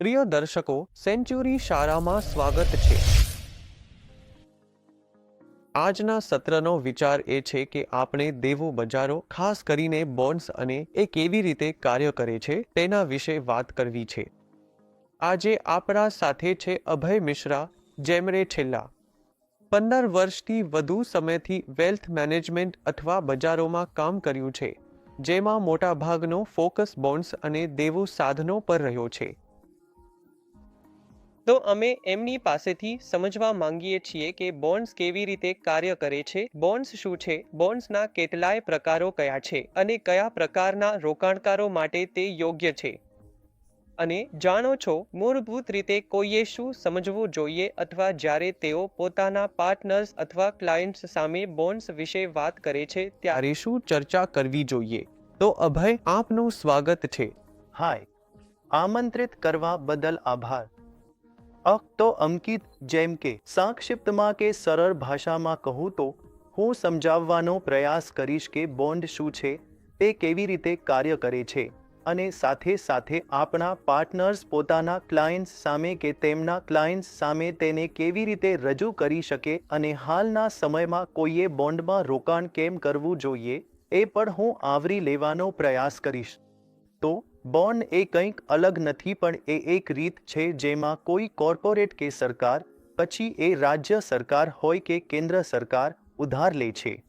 પ્રિય દર્શકો, સેન્ચુરી શાળામાં સ્વાગત છે. આજના સત્રનો વિચાર એ છે કે આપણે દેવું બજારો, ખાસ કરીને બોન્ડ્સ અને એ કેવી રીતે કાર્ય કરે છે, તેના વિશે વાત કરવી છે. આજે આપણા સાથે છે અભય મિશ્રા જેમરે છેલ્લા પંદર વર્ષથી વધુ સમયથી વેલ્થ મેનેજમેન્ટ અથવા બજારોમાં કામ કર્યું છે, જેમાં મોટાભાગનો ફોકસ બોન્ડ્સ અને દેવું સાધનો પર રહ્યો છે. તો અમે એમની પાસેથી સમજવા માંગીએ છીએ કે બોન્ડ્સ કેવી રીતે કાર્ય કરે છે, બોન્ડ્સ શું છે, બોન્ડ્સના કેટલાય પ્રકારો કયા છે અને કયા પ્રકારના રોકાણકારો માટે તે યોગ્ય છે. અને જાણો છો, મૂળભૂત રીતે કોઈએ શું સમજવું જોઈએ અથવા જ્યારે તેઓ પોતાના પાર્ટનર્સ અથવા ક્લાયન્ટ્સ સામે બોન્ડ્સ વિશે વાત કરે છે ત્યારે શું ચર્ચા કરવી જોઈએ? તો અભય, આપનું સ્વાગત છે. હાય આમંત્રિત કરવા બદલ આભાર. અક તો અંકિત જેમ કે સંક્ષિપ્તમાં કે સરળ ભાષામાં કહું તો, હું સમજાવવાનો પ્રયાસ કરીશ કે બોન્ડ શું છે, તે કેવી રીતે કાર્ય કરે છે, અને સાથે સાથે આપણા પાર્ટનર્સ પોતાના ક્લાયન્ટ્સ સામે કે તેમના ક્લાયન્ટ્સ સામે તેને કેવી રીતે રજૂ કરી શકે અને હાલના સમયમાં કોઈએ બોન્ડમાં રોકાણ કેમ કરવું જોઈએ, એ પણ હું આવરી લેવાનો પ્રયાસ કરીશ. તો બોન્ડ એ કંઈક અલગ નથી પણ એ એક રીત છે જેમાં કોઈ કોર્પોરેટ કે સરકાર, પછી એ રાજ્ય સરકાર હોય કે કેન્દ્ર સરકાર, ઉધાર લે છે.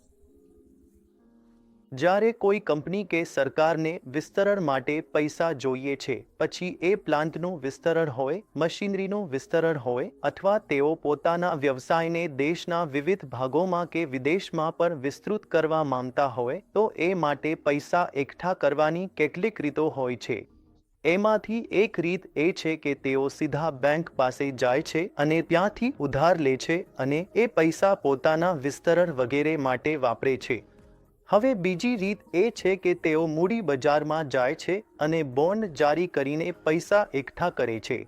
જ્યારે કોઈ કંપની કે સરકારને વિસ્તરણ માટે પૈસા જોઈએ છે, પછી એ પ્લાન્ટનું વિસ્તરણ હોય, મશીનરીનું વિસ્તરણ હોય, અથવા તેઓ પોતાના વ્યવસાયને દેશના વિવિધ ભાગોમાં કે વિદેશમાં પણ વિસ્તૃત કરવા માંગતા હોય, તો એ માટે પૈસા એકઠા કરવાની કેટલીક રીતો હોય છે. એમાંથી એક રીત એ છે કે તેઓ સીધા બેંક પાસે જાય છે અને ત્યાંથી ઉધાર લે છે અને એ પૈસા પોતાના વિસ્તરણ વગેરે માટે વાપરે છે. હવે બીજી રીત એ છે કે તેઓ મૂડી બજારમાં જાય છે અને બોન્ડ જારી કરીને પૈસા એકઠા કરે છે.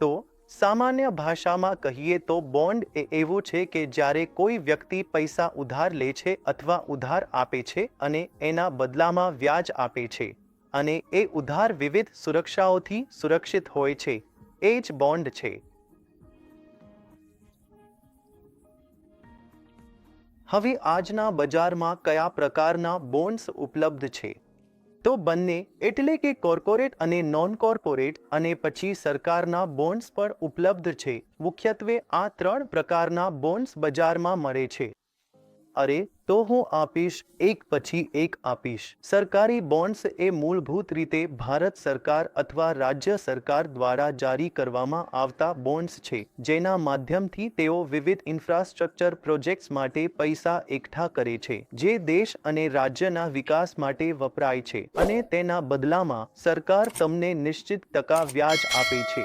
તો, સામાન્ય ભાષામાં કહીએ તો બોન્ડ એ એવો છે કે જ્યારે કોઈ વ્યક્તિ પૈસા ઉધાર લે છે અથવા ઉધાર આપે છે અને એના બદલામાં વ્યાજ આપે છે અને એ ઉધાર વિવિધ સુરક્ષાઓથી સુરક્ષિત હોય છે. એ જ બોન્ડ છે. હવે આજના બજારમાં કયા પ્રકારના બોન્ડ્સ ઉપલબ્ધ છે? તો બંને, એટલે કે કોર્પોરેટ અને નોન કોર્પોરેટ અને પછી સરકારના બોન્ડ્સ પર ઉપલબ્ધ છે. મુખ્યત્વે આ ત્રણ પ્રકારના બોન્ડ્સ બજારમાં મળે છે. અરે, તો હું આપીશ, એક પછી એક આપીશ. સરકારી બોન્ડ્સ એ મૂળભૂત રીતે ભારત સરકાર અથવા રાજ્ય સરકાર દ્વારા જારી કરવામાં આવતા બોન્ડ્સ છે, જેના માધ્યમથી તેઓ વિવિધ ઇન્ફ્રાસ્ટ્રક્ચર પ્રોજેક્ટ્સ માટે પૈસા એકઠા કરે છે, જે દેશ અને રાજ્યના વિકાસ માટે વપરાય છે અને તેના બદલામાં સરકાર તમને નિશ્ચિત ટકા વ્યાજ આપે છે.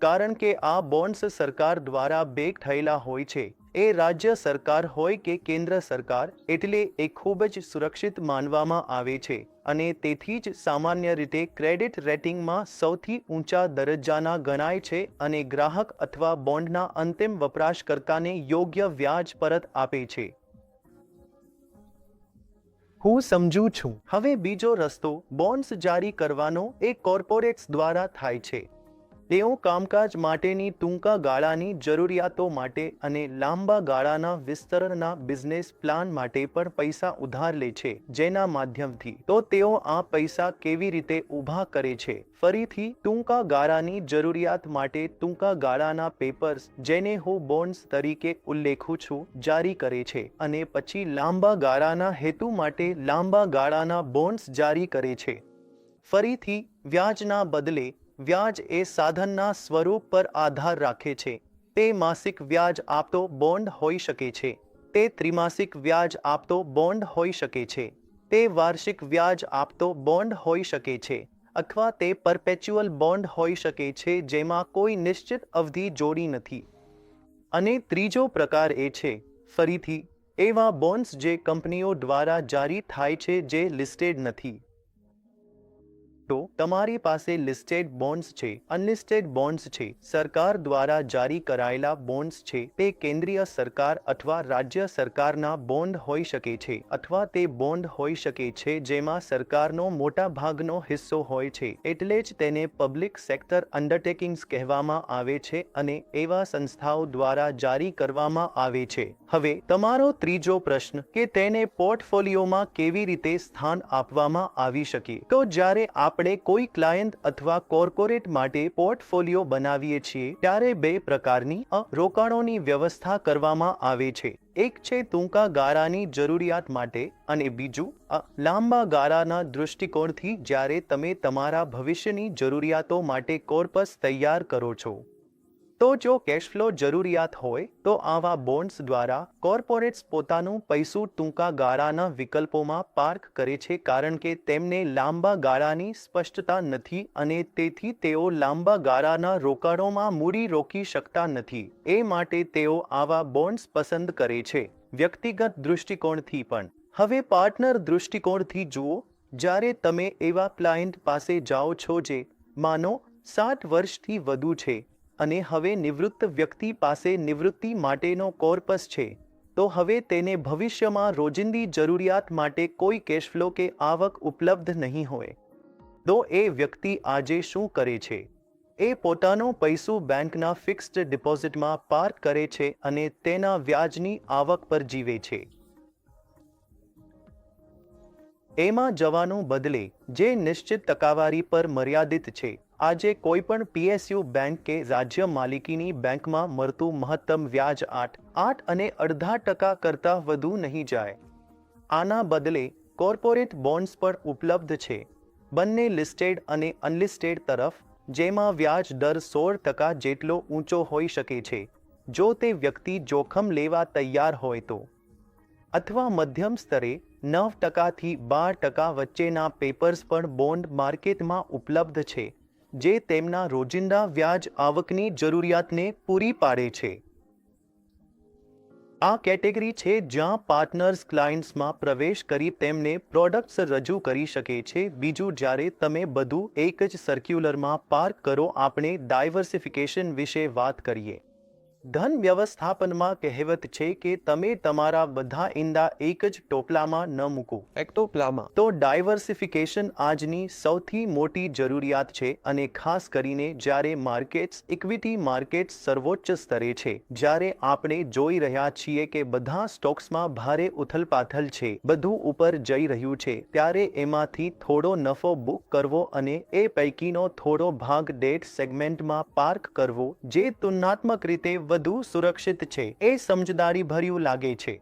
કારણ કે આ બોન્ડ્સ સરકાર દ્વારા બેક થયેલા હોય છે એ રાજ્ય સરકાર હોય કે કેન્દ્ર સરકાર, એટલે એ ખૂબ જ સુરક્ષિત માનવામાં આવે છે અને તેથી જ સામાન્ય રીતે ક્રેડિટ રેટિંગમાં સૌથી ઊંચા દરજ્જાના ગણાય છે અને ગ્રાહક અથવા બોન્ડના અંતિમ વપરાશકર્તાને યોગ્ય વ્યાજ પરત આપે છે. હું સમજુ છું. હવે બીજો રસ્તો બોન્ડ્સ જારી કરવાનો એ કોર્પોરેટ્સ દ્વારા થાય છે. તેઓ કામકાજ માટેની ટૂંકા ગાળાની જરૂરિયાતો માટે અને લાંબા ગાળાના વિસ્તરણના બિઝનેસ પ્લાન માટે પણ પૈસા ઉધાર લે છે, જેના માધ્યમથી. તો તેઓ આ પૈસા કેવી રીતે ઊભા કરે છે? ફરીથી, ટૂંકા ગાળાની જરૂરિયાત માટે ટૂંકા ગાળાના પેપર્સ, જેને હું બોન્ડ્સ તરીકે ઉલ્લેખું છું, જારી કરે છે અને પછી લાંબા ગાળાના હેતુ માટે લાંબા ગાળાના બોન્ડ્સ જારી કરે છે. ફરીથી, વ્યાજના બદલે વ્યાજ એ સાધનના સ્વરૂપ પર આધાર રાખે છે. તે માસિક વ્યાજ આપતો બોન્ડ હોઈ શકે છે. તે ત્રિમાસિક વ્યાજ આપતો બોન્ડ હોઈ શકે છે. તે વાર્ષિક વ્યાજ આપતો બોન્ડ હોઈ શકે છે. અથવા તે પરપેચ્યુઅલ બોન્ડ હોઈ શકે છે જેમાં કોઈ નિશ્ચિત અવધિ જોડી નથી. અને ત્રીજો પ્રકાર એ છે, ફરીથી, એવા બોન્ડ્સ જે કંપનીઓ દ્વારા જારી થાય છે જે લિસ્ટેડ નથી. તો તમારી પાસે લિસ્ટેડ બોન્ડ્સ છે, અનલિસ્ટેડ બોન્ડ્સ છે, સરકાર દ્વારા જારી કરાયેલા બોન્ડ્સ છે, તે કેન્દ્રીય સરકાર અથવા રાજ્ય સરકારના બોન્ડ હોઈ શકે છે અથવા તે બોન્ડ હોઈ શકે છે જેમાં સરકારનો મોટા ભાગનો હિસ્સો હોય છે, એટલે જ તેને પબ્લિક સેક્ટર અન્ડરટેકિંગ્સ કહેવામાં આવે છે અને એવા સંસ્થાઓ દ્વારા જારી કરવામાં આવે છે. હવે, તમારો ત્રીજો પ્રશ્ન કે તેને પોર્ટફોલિયોમાં કેવી રીતે સ્થાન આપવામાં આવી શકે? તો જ્યારે આપણે કોઈ ક્લાયન્ટ અથવા કોર્પોરેટ માટે પોર્ટફોલિયો બનાવીએ છીએ, ત્યારે બે પ્રકારની રોકાણોની વ્યવસ્થા કરવામાં આવે છે. એક છે ટૂંકા ગાળાની જરૂરિયાત માટે અને બીજું લાંબા ગાળાના દૃષ્ટિકોણથી જ્યારે તમે તમારા ભવિષ્યની જરૂરિયાતો માટે કોર્પસ તૈયાર કરો છો. તો જો કેશ ફ્લો જરૂરિયાત હોય, તો આવા બોન્ડ્સ દ્વારા કોર્પોરેટ્સ પોતાનું પૈસું ટૂંકા ગાળાના વિકલ્પોમાં પાર્ક કરે છે કારણ કે તેમને લાંબા ગાળાની સ્પષ્ટતા નથી અને તેથી તેઓ લાંબા ગાળાના રોકાણોમાં મૂડી રોકી શકતા નથી. એ માટે તેઓ આવા બોન્ડ્સ પસંદ કરે છે. વ્યક્તિગત દૃષ્ટિકોણથી પણ. હવે પાર્ટનર દૃષ્ટિકોણથી જુઓ. જ્યારે તમે એવા ક્લાયન્ટ પાસે જાઓ છો જે, માનો, સાત વર્ષથી વધુ છે અને હવે નિવૃત્ત વ્યક્તિ પાસે નિવૃત્તિ માટેનો કોર્પસ છે. તો હવે તેને ભવિષ્યમાં રોજિંદી જરૂરિયાત માટે કોઈ કેશફ્લો કે આવક ઉપલબ્ધ નહીં હોય. તો એ વ્યક્તિ આજે શું કરે છે? એ પોતાનો પૈસો બેંકના ફિક્સ્ડ ડિપોઝિટમાં પાર્ક કરે છે અને તેના વ્યાજની આવક પર જીવે છે. એમાં જવાનું બદલે જે નિશ્ચિત ટકાવારી પર મર્યાદિત છે આજે કોઈ પણ પીએસયુ બેંક કે રાજ્ય માલિકીની બેંકમાં મળતું મહત્તમ વ્યાજ આઠ આઠ અને અડધા ટકા કરતાં વધુ નહીં જાય. આના બદલે કોર્પોરેટ બોન્ડ્સ પણ ઉપલબ્ધ છે. બંને લિસ્ટેડ અને અનલિસ્ટેડ તરફ, જેમાં વ્યાજ દર સોળ ટકા જેટલો ઊંચો હોઈ શકે છે. જો તે વ્યક્તિ જોખમ લેવા તૈયાર હોય તો. અથવા મધ્યમ સ્તરે, નવ ટકાથી બાર ટકા વચ્ચેના પેપર્સ પણ બોન્ડ માર્કેટમાં ઉપલબ્ધ છે. જે તેમના રોજિંદા વ્યાજ આવકની જરૂરિયાતને પૂરી પાડે છે. આ કેટેગરી છે જ્યાં પાર્ટનર્સ ક્લાયન્ટ્સમાં પ્રવેશ કરી તેમને પ્રોડક્ટ્સ રજૂ કરી શકે છે. બીજું, જ્યારે તમે બધું એક જ સર્ક્યુલરમાં પાર્ક કરો, આપણે ડાયવર્સિફિકેશન વિશે વાત કરીએ. ધન વ્યવસ્થાપનમાં કહેવત છે કે તમે તમારા બધા ઈંડા એક જ ટોપલામાં ન મૂકો. એક્ટોપ્લામા તો ડાયવર્સિફિકેશન આજની સૌથી મોટી જરૂરિયાત છે અને ખાસ કરીને જ્યારે માર્કેટ્સ ઇક્વિટી માર્કેટ્સ સર્વોચ્ચ સ્તરે છે જ્યારે આપણે જોઈ રહ્યા છીએ કે બધા સ્ટોક્સમાં ભારે ઉથલપાથલ છે બધું ઉપર જઈ રહ્યું છે ત્યારે એમાંથી થોડો નફો બુક કરવો અને એ પૈકીનો થોડો ભાગ ડેટ સેગમેન્ટમાં પાર્ક કરવો જે તુલનાત્મક રીતે વધુ સુરક્ષિત છે એ સમજદારી ભર્યું લાગે છે.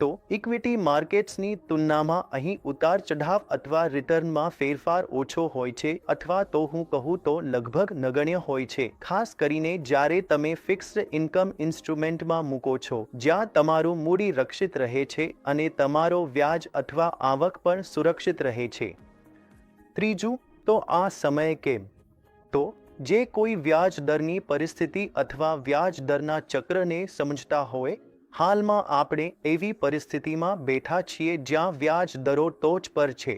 તો ઇક્વિટી માર્કેટ્સની તુલનામાં અહીં ઉતાર ચઢાવ અથવા રિટર્નમાં ફેરફાર ઓછો હોય છે અથવા તો હું કહું તો લગભગ નગણ્ય હોય છે. ખાસ કરીને જ્યારે તમે ફિક્સ્ડ ઇન્કમ ઇન્સ્ટ્રુમેન્ટમાં મૂકો છો, જ્યાં તમારું મૂડી રક્ષિત રહે છે અને તમારો વ્યાજ અથવા આવક પણ સુરક્ષિત રહે છે. ત્રીજું, તો આ સમય કેમ? જે કોઈ વ્યાજ દરની પરિસ્થિતિ અથવા વ્યાજ દરના ચક્રને સમજતા હોય, હાલમાં આપણે એવી પરિસ્થિતિમાં બેઠા છીએ જ્યાં વ્યાજ દરો ટોચ પર છે.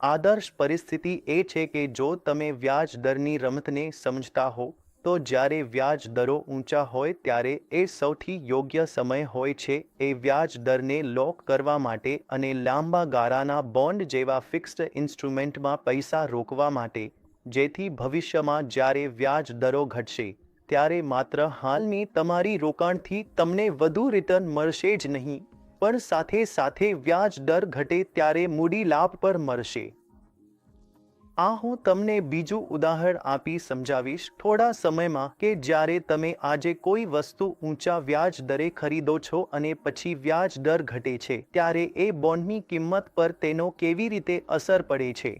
આદર્શ પરિસ્થિતિ એ છે કે જો તમે વ્યાજ દરની રમતને સમજતા હો, તો જ્યારે વ્યાજ દરો ઊંચા હોય ત્યારે એ સૌથી યોગ્ય સમય હોય છે એ વ્યાજ દરને લોક કરવા માટે અને લાંબા ગાળાના બોન્ડ જેવા ફિક્સ્ડ ઇન્સ્ટ્રુમેન્ટમાં પૈસા રોકવા માટે. જેથી ભવિષ્યમાં જ્યારે વ્યાજ દરો ઘટશે, ત્યારે માત્ર હાલની તમારી રોકાણથી તમને વધુ રિટર્ન મળશે જ નહીં, પણ સાથે સાથે વ્યાજ દર ઘટે ત્યારે મૂડી લાભ પર મળશે. આ હું તમને બીજું ઉદાહરણ આપી સમજાવીશ. થોડા સમયમાં કે જ્યારે તમે આજે કોઈ વસ્તુ ઊંચા વ્યાજ દરે ખરીદો છો અને પછી વ્યાજ દર ઘટે છે, ત્યારે એ બોન્ડની કિંમત પર તેનો કેવી રીતે અસર પડે છે?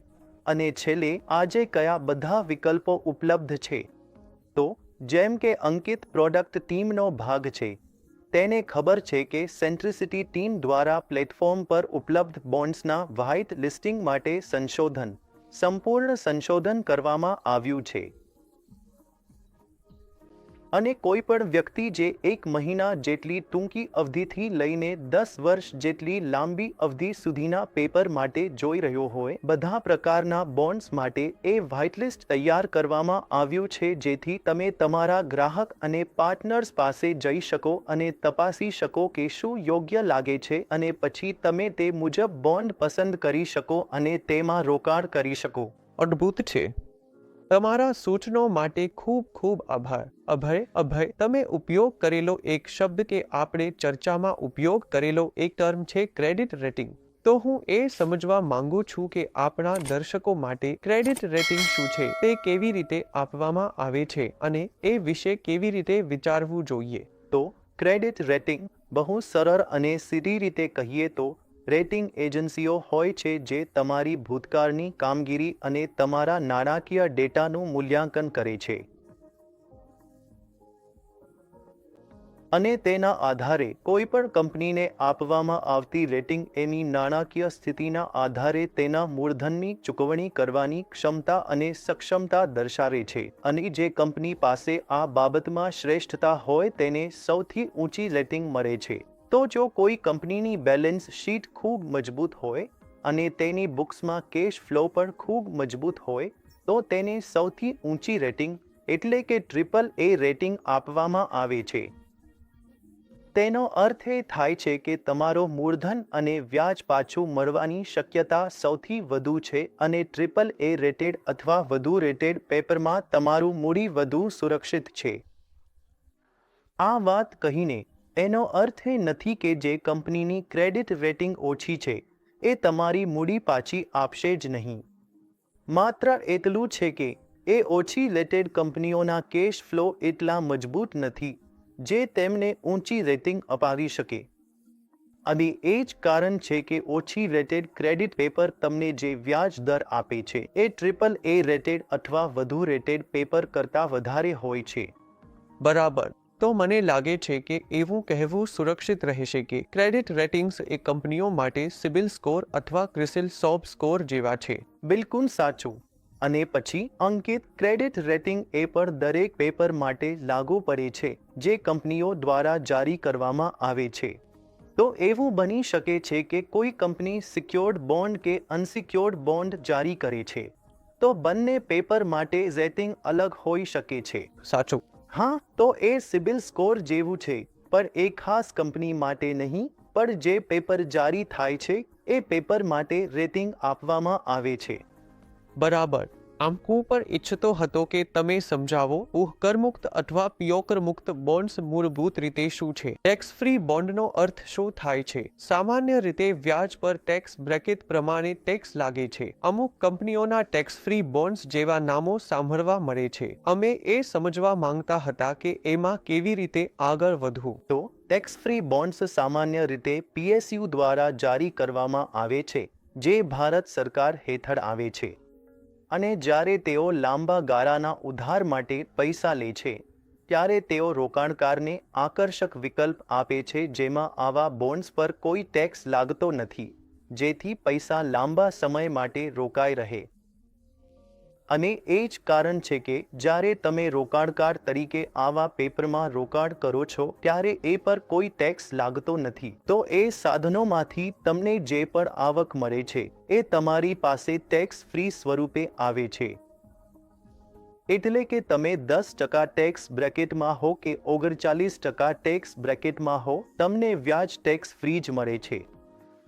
અને છેલ્લે આજે કયા બધા વિકલ્પો ઉપલબ્ધ છે? તો, જેમ કે અંકિત પ્રોડક્ટ ટીમનો ભાગ છે, તેને ખબર છે કે સેન્ટ્રિસિટી ટીમ દ્વારા પ્લેટફોર્મ પર ઉપલબ્ધ બોન્ડ્સના વ્હાઇટ લિસ્ટિંગ માટે સંશોધન, સંપૂર્ણ સંશોધન કરવામાં આવ્યું છે. અને કોઈ પણ વ્યક્તિ જે એક મહિના જેટલી ટૂંકી અવધિથી લઈને દસ વર્ષ જેટલી લાંબી અવધિ સુધીના પેપર માટે જોઈ રહ્યો હોય, બધા પ્રકારના બોન્ડ્સ માટે એ વ્હાઇટલિસ્ટ તૈયાર કરવામાં આવ્યું છે જેથી તમે તમારા ગ્રાહક અને પાર્ટનર્સ પાસે જઈ શકો અને તપાસી શકો કે શું યોગ્ય લાગે છે અને પછી તમે તે મુજબ બોન્ડ પસંદ કરી શકો અને તેમાં રોકાણ કરી શકો. અદ્ભુત છે. તમારા સૂચનો માટે ખૂબ ખૂબ આભાર. અભય અભય, તમે ઉપયોગ કરેલો એક શબ્દ કે આપણે ચર્ચામાં ઉપયોગ કરેલો એક ટર્મ છે ક્રેડિટ રેટિંગ. તો હું એ સમજવા માંગુ છું કે આપણા દર્શકો માટે ક્રેડિટ રેટિંગ શું છે, તે કેવી રીતે આપવામાં આવે છે અને એ વિશે કેવી રીતે વિચારવું જોઈએ. તો ક્રેડિટ રેટિંગ બહુ સરળ અને સીધી રીતે કહીએ તો રેટિંગ એજન્સીઓ હોય છે જે તમારી ભૂતકાળની કામગીરી અને તમારા નાણાકીય ડેટાનું મૂલ્યાંકન કરે છે. અને તેના આધારે કોઈ પણ કંપનીને આપવામાં આવતી રેટિંગ એની નાણાકીય સ્થિતિના આધારે તેના મૂળધનની ચૂકવણી કરવાની ક્ષમતા અને સક્ષમતા દર્શાવે છે અને જે કંપની પાસે આ બાબતમાં શ્રેષ્ઠતા હોય તેને સૌથી ઊંચી રેટિંગ મળે છે. તો જો કોઈ કંપનીની બેલેન્સ શીટ ખૂબ મજબૂત હોય અને તેની બુક્સમાં કેશ ફ્લો પણ ખૂબ મજબૂત હોય, તો તેને સૌથી ઊંચી રેટિંગ એટલે કે ટ્રિપલ એ રેટિંગ આપવામાં આવે છે. તેનો અર્થ એ થાય છે કે તમારો મૂળધન અને વ્યાજ પાછું મળવાની શક્યતા સૌથી વધુ છે અને ટ્રિપલ એ રેટેડ અથવા વધુ રેટેડ પેપરમાં તમારું મૂડી વધુ સુરક્ષિત છે. આ વાત કહીને એનો અર્થ એ નથી કે જે કંપનીની ક્રેડિટ રેટિંગ ઓછી છે, એ તમારી મૂડી પાછી આપશે જ નહીં. માત્ર એટલું છે કે, એ ઓછી રેટેડ કંપનીઓના કેશ ફ્લો એટલા મજબૂત નથી, જે તેમને ઊંચી રેટિંગ અપાવી શકે. અને એ જ કારણ છે કે ઓછી રેટેડ ક્રેડિટ પેપર તમને જે વ્યાજ દર આપે છે, એ ટ્રિપલ એ રેટેડ અથવા વધુ રેટેડ પેપર કરતાં વધારે હોય છે. બરાબર. તો મને લાગે છે કે એવું કહેવું સુરક્ષિત રહેશે કે ક્રેડિટ રેટિંગ્સ એ કંપનીઓ માટે સિબિલ સ્કોર અથવા ક્રિસિલ સોબ સ્કોર જેવા છે. બિલકુલ સાચું. અને પછી અંકિત ક્રેડિટ રેટિંગ એ પર દરેક પેપર માટે લાગુ પડે છે જે કંપનીઓ દ્વારા જારી કરવામાં આવે છે. તો એવું બની શકે છે કે કોઈ કંપની સિક્યોર્ડ બોન્ડ કે અનસિક્યોર્ડ બોન્ડ જારી કરે છે. તો બંને પેપર માટે રેટિંગ અલગ હોઈ શકે છે. સાચું. હા, તો એ સિબિલ સ્કોર જેવું છે, પણ એ ખાસ કંપની માટે નહીં, પણ જે પેપર જારી થાય છે, એ પેપર માટે રેટિંગ આપવામાં આવે છે. બરાબર. આમ હું પણ ઈચ્છતો હતો કે તમે સમજાવો કરમુક્ત અથવા પિયોકર મુક્ત બોન્ડ્સ મૂળભૂત રીતે શું છે? ટેક્સ ફ્રી બોન્ડનો અર્થ શું થાય છે? સામાન્ય રીતે વ્યાજ પર ટેક્સ બ્રેકેટ પ્રમાણે ટેક્સ લાગે છે. અમુક કંપનીઓના ટેક્સ ફ્રી બોન્ડ્સ જેવા નામો સાંભળવા મળે છે. અમે એ સમજવા માંગતા હતા કે એમાં કેવી રીતે આગળ વધવું. તો ટેક્સ ફ્રી બોન્ડ્સ સામાન્ય રીતે પીએસયુ દ્વારા જારી કરવામાં આવે છે, જે ભારત સરકાર હેઠળ આવે છે. અને જ્યારે તેઓ લાંબા ગાળાના ઉધાર માટે પૈસા લે છે, ત્યારે તેઓ રોકાણકારને આકર્ષક વિકલ્પ આપે છે જેમાં આવા બોન્ડ્સ પર કોઈ ટેક્સ લાગતો નથી, જેથી પૈસા લાંબા સમય માટે રોકાઈ રહે. અને એ જ કારણ છે કે જ્યારે તમે રોકાણકાર તરીકે આવા પેપરમાં રોકાણ કરો છો, ત્યારે એ પર કોઈ ટેક્સ લાગતો નથી. તો એ સાધનોમાંથી તમને જે પણ આવક મળે છે, એ તમારી પાસે ટેક્સ ફ્રી સ્વરૂપે આવે છે. એટલે કે તમે દસ ટકા ટેક્સ બ્રેકેટમાં હો કે ઓગણચાલીસ ટકા ટેક્સ બ્રેકેટમાં હો, તમને વ્યાજ ટેક્સ ફ્રી જ મળે છે.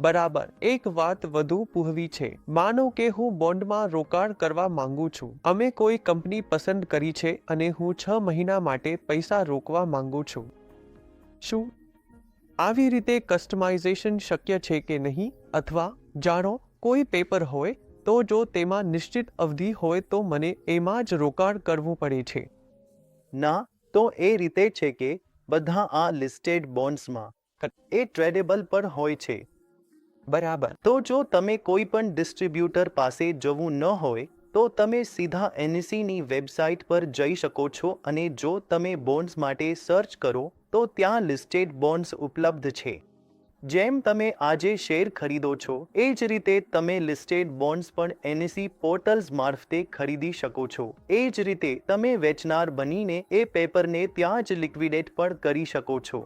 બરાબર. એક વાત વધુ પૂહવી છે. માનો કે હું બોન્ડમાં રોકાણ કરવા માંગુ છું. અમે કોઈ કંપની પસંદ કરી છે અને હું છ મહિના માટે પૈસા રોકવા માંગુ છું. શું? આવી રીતે કસ્ટમાઇઝેશન શક્ય છે કે નહીં? અથવા, જાણો, કોઈ પેપર હોય, તો જો તેમાં નિશ્ચિત અવધિ હોય તો મને એમાં જ રોકાણ કરવું પડે છે. ના, તો એ રીતે છે કે, બધા આ લિસ્ટેડ બોન્ડ્સમાં, એ ટ્રેડેબલ પણ હોય છે. બરાબર. તો જો તમે કોઈ પણ ડિસ્ટ્રીબ્યુટર પાસે જવું ન હોય, તો તમે સીધા એનએસીની વેબસાઇટ પર જઈ શકો છો અને જો તમે બોન્ડ્સ માટે સર્ચ કરો, તો ત્યાં લિસ્ટેડ બોન્ડ્સ ઉપલબ્ધ છે. જેમ તમે આજે શેર ખરીદો છો, એ જ રીતે તમે લિસ્ટેડ બોન્ડ્સ પણ એનએસી પોર્ટલ્સ મારફતે ખરીદી શકો છો. એ જ રીતે તમે વેચનાર બનીને એ પેપરને ત્યાં જ લિક્વિડેટ પણ કરી શકો છો.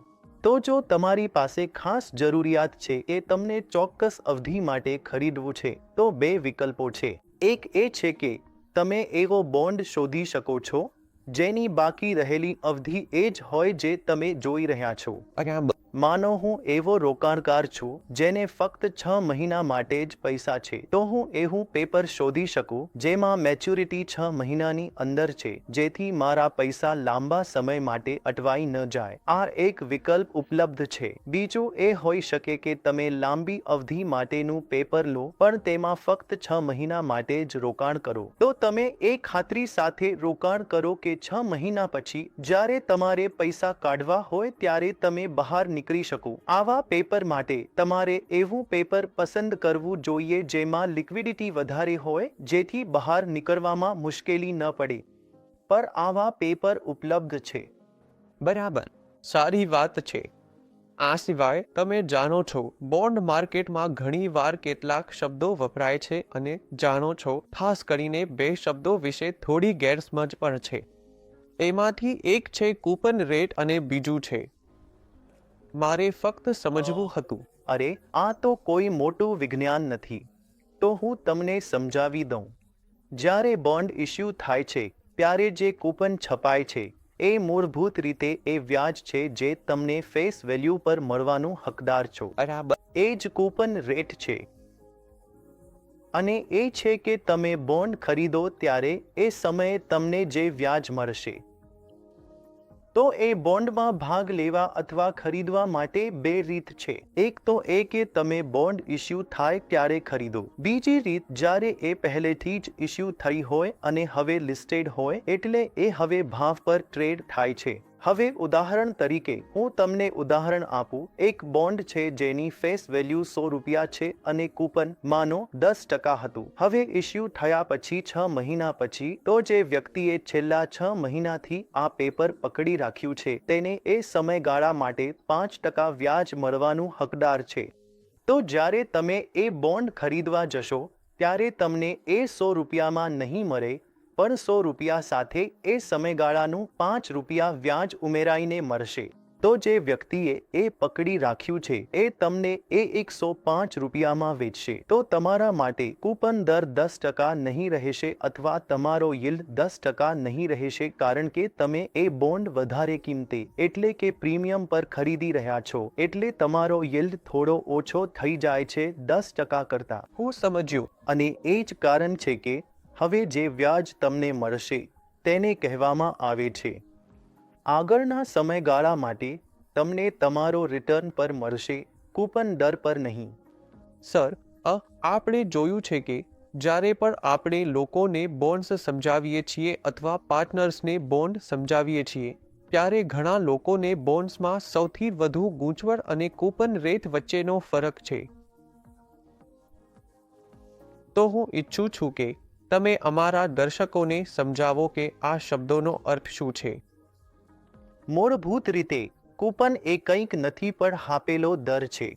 તો જો તમારી પાસે ખાસ જરૂરિયાત છે એ તમને ચોક્કસ અવધિ માટે ખરીદવું છે, તો બે વિકલ્પો છે. એક એ છે કે તમે એવો બોન્ડ શોધી શકો છો જેની બાકી રહેલી અવધિ એ જ હોય જે તમે જોઈ રહ્યા છો. માનો હું એવો રોકાણકાર છું જેને ફક્ત છ મહિના માટે જ પૈસા છે તો હું એવું પેપર શોધી શકું જેમાં મેચ્યોરિટી છ મહિનાની અંદર છે જેથી મારા પૈસા લાંબા સમય માટે અટવાઈ ન જાય. આ એક વિકલ્પ ઉપલબ્ધ છે. બીજું એ હોઈ શકે કે તમે લાંબી અવધિ માટેનું પેપર લો પણ તેમાં ફક્ત છ મહિના માટે જ રોકાણ કરો. તો તમે એ ખાતરી સાથે રોકાણ કરો કે છ મહિના પછી જ્યારે તમારે પૈસા કાઢવા હોય ત્યારે તમે બહાર નીકળી શકો. આવા પેપર માટે તમારે એવું પેપર પસંદ કરવું જોઈએ જેમાં લિક્વિડિટી વધારે હોય, જેથી બહાર નીકળવામાં મુશ્કેલી ન પડે. પર આવા પેપર ઉપલબ્ધ છે. બરાબર. સારી વાત છે. આ સિવાય તમે જાણો છો, બોન્ડ માર્કેટમાં ઘણીવાર કેટલાક શબ્દો વપરાય છે અને જાણો છો, ખાસ કરીને બે શબ્દો વિશે થોડી ગેરસમજ પણ છે. એમાંથી એક છે કૂપન રેટ અને બીજું છે. મારે ફક્ત સમજવું હતું. અરે આ તો કોઈ મોટું વિજ્ઞાન નથી. તો હું તમને સમજાવી દઉં. જ્યારે બોન્ડ ઇસ્યુ થાય છે ત્યારે જે કૂપન છપાય છે એ મૂળભૂત રીતે એ વ્યાજ છે જે તમને ફેસ વેલ્યુ પર મળવાનું હકદાર છો. બરાબર. એ જ કૂપન રેટ છે. અને એ છે કે તમે બોન્ડ ખરીદો ત્યારે એ સમયે તમને જે વ્યાજ મળશે. તો એ બોન્ડમાં ભાગ લેવા અથવા ખરીદવા માટે બે રીત છે. એક તો એ કે તમે બોન્ડ ઇસ્યુ થાય ત્યારે ખરીદો. બીજી રીત, જ્યારે એ પહેલેથી જ ઇસ્યુ થઈ હોય અને હવે લિસ્ટેડ હોય, એટલે એ હવે ભાવ પર ટ્રેડ થાય છે. હવે ઉદાહરણ તરીકે, હું તમને ઉદાહરણ આપું. એક બોન્ડ છે જેની ફેસ વેલ્યુ સો રૂપિયા છે અને કૂપન, માનો, દસ ટકા હતું. હવે ઇસ્યુ થયા પછી છ મહિના પછી, તો જે વ્યક્તિએ છેલ્લા છ મહિનાથી આ પેપર પકડી રાખ્યું છે, તેને એ સમયગાળા માટે પાંચ ટકા વ્યાજ મળવાનું હકદાર છે. તો જ્યારે તમે એ બોન્ડ ખરીદવા જશો, ત્યારે તમને એ સો રૂપિયામાં નહીં મળે પણ સો રૂપિયા સાથે એ સમયગાળાનું પાંચ રૂપિયા વ્યાજ ઉમેરાઈને મળશે. તો જે વ્યક્તિએ એ પકડી રાખ્યું છે એ તમને એ એકસો પાંચ રૂપિયામાં વેચશે. તો તમારા માટે કૂપન દર દસ ટકા નહીં રહેશે અથવા તમારો yieldદસ ટકા નહીં રહેશે કારણ કે તમે એ બોન્ડ વધારે કિંમતે એટલે કે પ્રીમિયમ પર ખરીદી રહ્યા છો એટલે તમારો yield થોડો ઓછો થઈ જાય છે દસ ટકા કરતા. હું સમજ્યું. અને એ જ કારણ છે કે હવે જે વ્યાજ તમને મળશે તેને કહેવામાં આવે છે. આગળના સમયગાળા માટે તમને તમારો રિટર્ન પર મળશે કૂપન દર પર નહીં. સર આપણે જોયું છે કે જ્યારે પણ આપણે લોકોને બોન્ડ્સ સમજાવીએ છીએ અથવા પાર્ટનર્સને બોન્ડ સમજાવીએ છીએ, ત્યારે ઘણા લોકોને બોન્ડ્સમાં સૌથી વધુ ગૂંચવણ અને કૂપન રેટ વચ્ચેનો ફરક છે. તો હું ઈચ્છું છું કે તમે અમારા દર્શકોને સમજાવો કે આ શબ્દોનો અર્થ શું છે? મૂળભૂત રીતે કૂપન એ કંઈક નથી પણ આપેલો દર છે.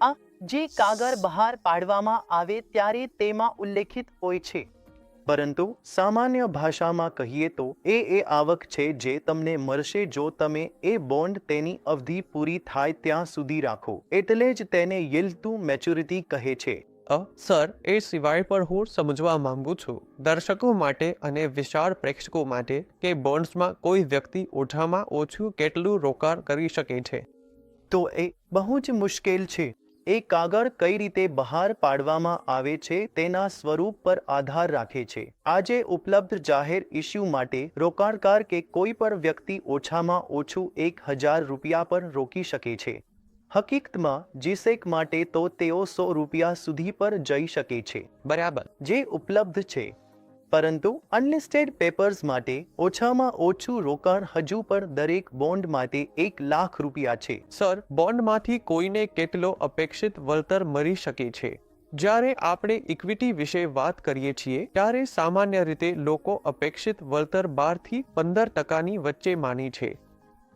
આ જે કાગળ બહાર પાડવામાં આવે ત્યારે તેમાં ઉલ્લેખિત હોય છે. પરંતુ સામાન્ય ભાષામાં કહીએ તો એ એ આવક છે જે તમને મળશે જો તમે એ બોન્ડ તેની અવધિ પૂરી થાય ત્યાં સુધી રાખો. એટલે જ તેને yield ટુ મેચ્યોરિટી કહે છે. સર, એ સિવાય પણ હું સમજવા માંગુ છું. દર્શકો માટે અને વિશાળ પ્રેક્ષકો માટે કે બોન્ડ્સમાં કોઈ વ્યક્તિ ઓછામાં ઓછું કેટલું રોકાણ કરી શકે છે. તો એ બહુ જ મુશ્કેલ છે. એ કાગળ કઈ રીતે બહાર પાડવામાં આવે છે તેના સ્વરૂપ પર આધાર રાખે છે. આજે ઉપલબ્ધ જાહેર ઇસ્યુ માટે રોકાણકાર કે કોઈ પણ વ્યક્તિ ઓછામાં ઓછું એક હજાર રૂપિયા પર રોકી શકે છે. હકીકતમાં જીસેક માટે તો તેઓ સો રૂપિયા સુધી પર જઈ શકે છે. બરાબર. જે ઉપલબ્ધ છે. પરંતુ અનલિસ્ટેડ પેપર્સ માટે ઓછામાં ઓછું રોકાણ હજુ પણ દરેક બોન્ડ માટે એક લાખ રૂપિયા છે. સર બોન્ડમાંથી કોઈને કેટલો અપેક્ષિત વળતર મળી શકે છે? જ્યારે આપણે ઇક્વિટી વિશે વાત કરીએ છીએ ત્યારે સામાન્ય રીતે લોકો અપેક્ષિત વળતર બારથી પંદર ટકાની વચ્ચે માની છે.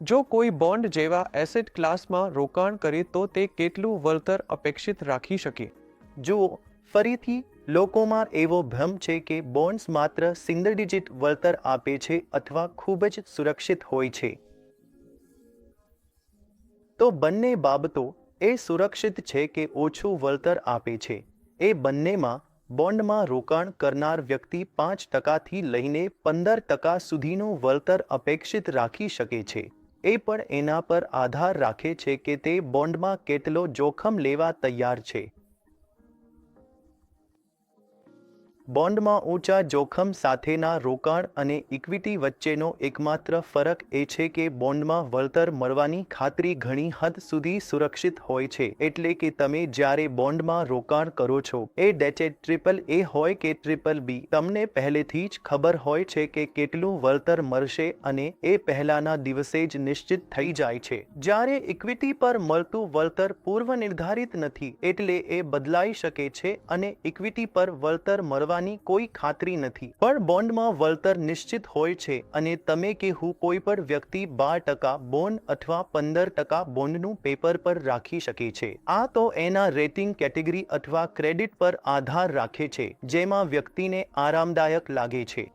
જો કોઈ બોન્ડ જેવા એસેટ ક્લાસમાં રોકાણ કરે તો તે કેટલું વળતર અપેક્ષિત રાખી શકે? જુઓ ફરીથી લોકોમાં એવો ભ્રમ છે કે બોન્ડ્સ માત્ર સિંગલ ડિજિટ વળતર આપે છે અથવા ખૂબ જ સુરક્ષિત હોય છે, તો બંને બાબતો એ સુરક્ષિત છે કે ઓછું વળતર આપે છે. એ બંનેમાં બોન્ડમાં રોકાણ કરનાર વ્યક્તિ પાંચ ટકાથી લઈને પંદર ટકા સુધીનું વળતર અપેક્ષિત રાખી શકે છે. એ પણ એના પર આધાર રાખે છે કે તે બોન્ડમાં કેટલો જોખમ લેવા તૈયાર છે. બોન્ડમાં ઊંચા જોખમ સાથેના રોકાણ અને ઇક્વિટી વચ્ચેનો એકમાત્ર ફરક એ છે કે બોન્ડમાં વળતર મળવાની ખાતરી ઘણી હદ સુધી સુરક્ષિત હોય છે. એટલે કે તમે જ્યારે બોન્ડમાં રોકાણ કરો છો, એ ડેચેટ ટ્રિપલ એ હોય કે ટ્રિપલ બી, તમને પહેલેથી જ ખબર હોય છે કે કેટલું વળતર મળશે અને એ પહેલાના દિવસે જ નિશ્ચિત થઈ જાય છે. જ્યારે ઇક્વિટી પર મળતું વળતર પૂર્વ નિર્ધારિત નથી, એટલે એ બદલાઈ શકે છે અને ઇક્વિટી પર વળતર મળવાની કોઈ ખાતરી નથી. પણ બોન્ડમાં વળતર નિશ્ચિત હોય છે અને તમે કે હું કોઈ પણ વ્યક્તિ બાર ટકા બોન્ડ અથવા પંદર ટકા બોન્ડનું પેપર પર રાખી શકે છે. આ તો એના રેટિંગ કેટેગરી અથવા ક્રેડિટ પર આધાર રાખે છે જેમાં વ્યક્તિને આરામદાયક લાગે છે.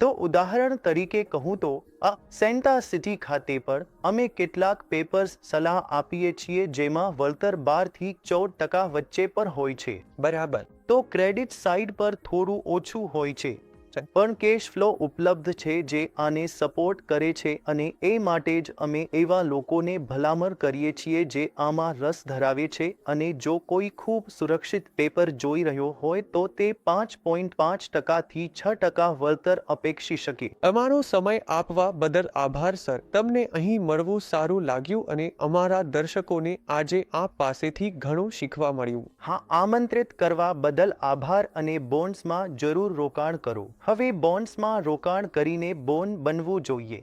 તો ઉદાહરણ તરીકે કહું તો આ સેન્ટા સિટી ખાતે પર અમે કેટલાક પેપર્સ સલાહ આપીએ છીએ જેમાં વળતર બારથી ચૌદ ટકા વચ્ચે પર હોય છે. બરાબર. તો ક્રેડિટ સાઇડ પર થોડું ઓછું હોય છે. પણ કેશ ફ્લો ઉપલબ્ધ છે જે આને સપોર્ટ કરે છે અને એ માટે જ અમે એવા લોકોને ભલામણ કરીએ છીએ જે આમાં રસ ધરાવે છે અને જો કોઈ ખૂબ સુરક્ષિત પેપર જોઈ રહ્યો હોય તો તે પાંચ પોઈન્ટ પાંચ ટકાથી છ ટકા વળતર અપેક્ષી શકે. અમારો સમય આપવા બદલ આભાર સર. તમને અહીં મળવું સારું લાગ્યું અને અમારા દર્શકોને આજે આપ પાસેથી ઘણું શીખવા મળ્યું. હા આમંત્રિત કરવા બદલ આભાર અને બોન્ડ્સમાં જરૂર રોકાણ કરો. હવે બોન્ડ્સમાં રોકાણ કરીને બોન્ડ બનવું જોઈએ.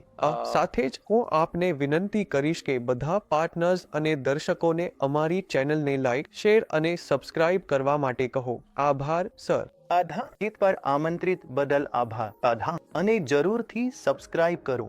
સાથે જ હું આપને વિનંતી કરીશ કે બધા પાર્ટનર્સ અને દર્શકોને અમારી ચેનલને લાઈક શેર અને સબસ્ક્રાઇબ કરવા માટે કહો. આભાર સર. આધા જીત પર આમંત્રિત બદલ આભાર. આધા અને જરૂરથી સબસ્ક્રાઇબ કરો.